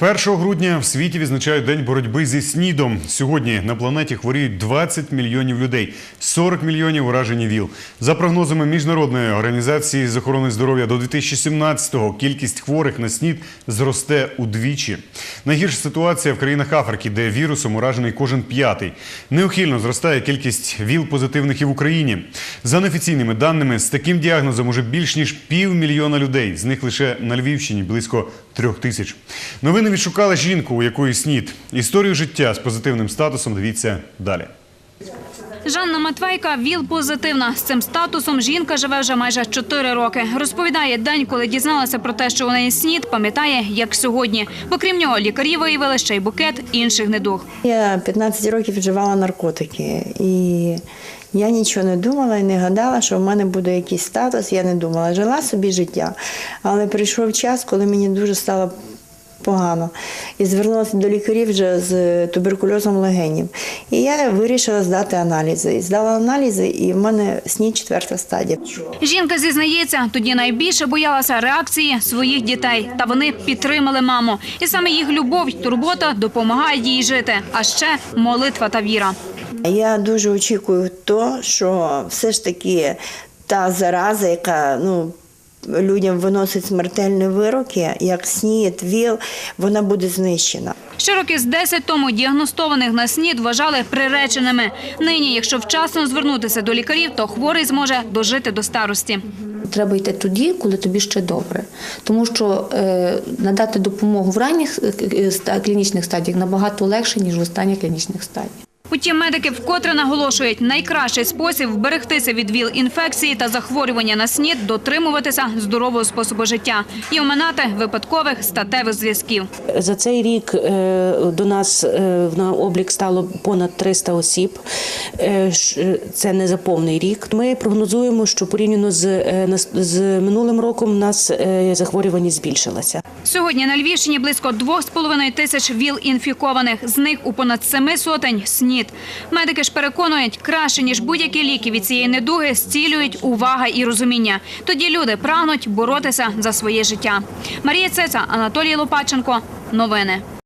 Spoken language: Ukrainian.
1 грудня в світі відзначають День боротьби зі СНІДом. Сьогодні на планеті хворіють 20 мільйонів людей, 40 мільйонів уражені ВІЛ. За прогнозами Міжнародної організації з охорони здоров'я до 2017-го кількість хворих на СНІД зросте удвічі. Найгірша ситуація в країнах Африки, де вірусом уражений кожен п'ятий. Неухильно зростає кількість ВІЛ-позитивних і в Україні. За неофіційними даними, з таким діагнозом уже більш ніж півмільйона людей. З них лише на Львівщині близько трьох тисяч. Новини відшукали жінку, у якої снід. Історію життя з позитивним статусом дивіться далі. Жанна Матвейка ВІЛ-позитивна. З цим статусом жінка живе вже майже 4 роки. Розповідає, день, коли дізналася про те, що у неї снід, пам'ятає, як сьогодні. Бо крім нього, лікарі виявили ще й букет інших недуг. Я 15 років вживала наркотики, і я нічого не думала і не гадала, що в мене буде якийсь статус. Я не думала, жила собі життя. Але прийшов час, коли мені дуже стало погано. І звернулася до лікарів вже з туберкульозом легенів. І я вирішила здати аналізи. І здала аналізи, і в мене снід четверта стадія. Жінка зізнається, тоді найбільше боялася реакції своїх дітей. Та вони підтримали маму. І саме їх любов турбота допомагають їй жити. А ще молитва та віра. Я дуже очікую то, що все ж таки та зараза, яка ну. Людям виносить смертельні вироки, як снід, ВІЛ, вона буде знищена. Ще років з 10 тому діагностованих на СНІД вважали приреченими. Нині, якщо вчасно звернутися до лікарів, то хворий зможе дожити до старості. Треба йти тоді, коли тобі ще добре. Тому що е, надати допомогу в ранніх е, е, клінічних стадіях набагато легше, ніж в останніх клінічних стадіях. Утім, медики вкотре наголошують, найкращий спосіб вберегтися від ВІЛ-інфекції та захворювання на СНІД – дотримуватися здорового способу життя і оминати випадкових статевих зв'язків. За цей рік е, до нас е, на облік стало понад 300 осіб. Е, Це не за повний рік. Ми прогнозуємо, що порівняно з, з минулим роком у нас захворюваність збільшилася. Сьогодні на Львівщині близько 2,5 тисяч ВІЛ-інфікованих. З них у понад семи сотень – СНІД. Медики ж переконують, краще, ніж будь-які ліки від цієї недуги, зцілюють увага і розуміння. Тоді люди прагнуть боротися за своє життя. Марія Цеца, Анатолій Лопаченко. Новини.